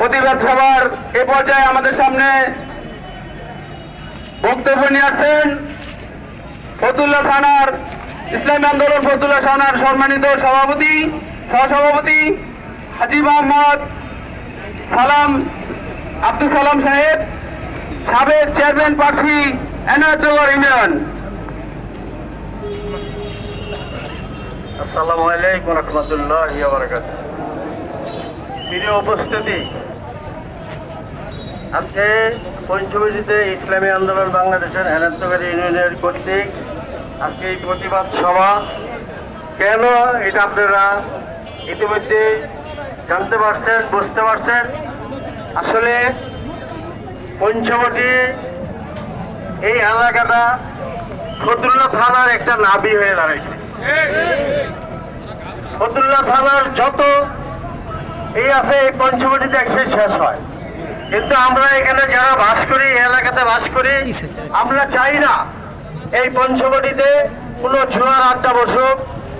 প্রতিবাদ সভার এ পর্যায়ে আমাদের সামনে বক্তব্য নিয়ে আসছেন ফতুল্লা থানার ইসলামী আন্দোলন ফতুল্লা থানার সম্মানিত সভাপতি, সহসভাপতি হাজি মোহাম্মদ সালাম আব্দুল সালাম সাহেব, সাবেক চেয়ারম্যান প্রার্থী এনায়তনগর ইউনিয়ন আসসালামু আলাইকুম রহমতুল্লাহ প্রিয় উপস্থিতি। আজকে পঞ্চমীতে ইসলামী আন্দোলন বাংলাদেশের এনাত্মকারী ইউনিয়নের কর্তৃক আজকে এই প্রতিবাদ সভা। কেন এটা আপনারা ইতিমধ্যে জানতে পারছেন, বুঝতে পারছেন? আসলে পঞ্চমটি এই এলাকাটা ফতুল্লা থানার একটা নাবি হয়ে দাঁড়াইছে। ফতুল্লা থানার যত এই আছে, এই পঞ্চবটিতে একসাথে শেষ হয়। কিন্তু আমরা এখানে যারা বাস করি এলাকাতে বাস করি, আমরা চাই না এই পঞ্চবটিতে কোনো জুয়ার আড্ডা বসুক,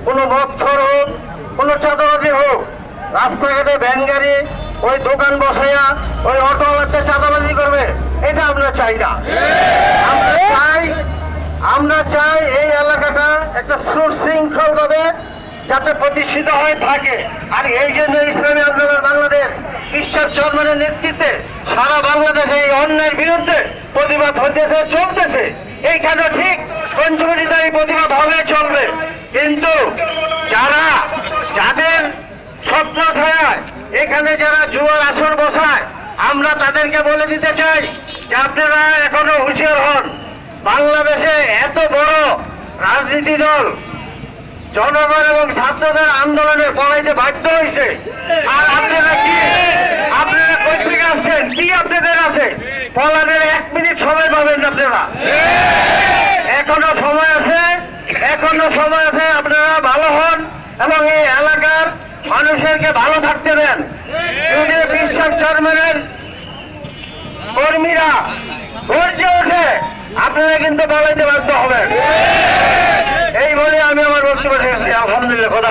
কোনো মক্ষর হোক, কোনো চাঁদাবাজি হোক। রাস্তাঘাটে ভ্যান গাড়ি, ওই দোকান বসাইয়া, ওই অটোওয়ালাতে চাঁদাবাজি করবে, এটা আমরা চাই না। আমরা চাই আমরা চাই এই এলাকাটা একটা সুশৃঙ্খল ভাবে যাতে প্রতিষ্ঠিত হয়ে থাকে। আর এই জন্য ঈশ্বর চন্দ্রের নেতৃত্বে সারা বাংলাদেশে এই অন্যায়ের বিরুদ্ধে প্রতিবাদ হতেছে, চলতেছে। এইখানে ঠিক? পঞ্চমীতে এই প্রতিবাদ হবে, চলবে। কিন্তু যারা, যাদের স্বপ্ন ছায়ায়, এখানে যারা জুয়ার আসর বসায়, আমরা তাদেরকে বলে দিতে চাই যে আপনারা এখনও হুঁশিয়ার হন। বাংলাদেশে এত বড় রাজনীতি দল জনগণ এবং ছাত্রদের আন্দোলনে পড়াইতে বাধ্য হয়েছে আর আপনারা কি আপনারা কই থেকে আসছেন কি আপনাদের আছে পলানের এক মিনিট আপনারা এখনও সময় আছে, এখনও সময় আছে আপনারা ভালো হন এবং এই এলাকার মানুষেরকে ভালো থাকতে দেন। যদি বিশ্বাস চেয়ারম্যানের কর্মীরা গর্জে ওঠে, আপনারা কিন্তু বলাইতে বাধ্য হবেন। এই বলে আমি আমার বক্তব্য শেষ আলহামদুলিল্লাহ কথা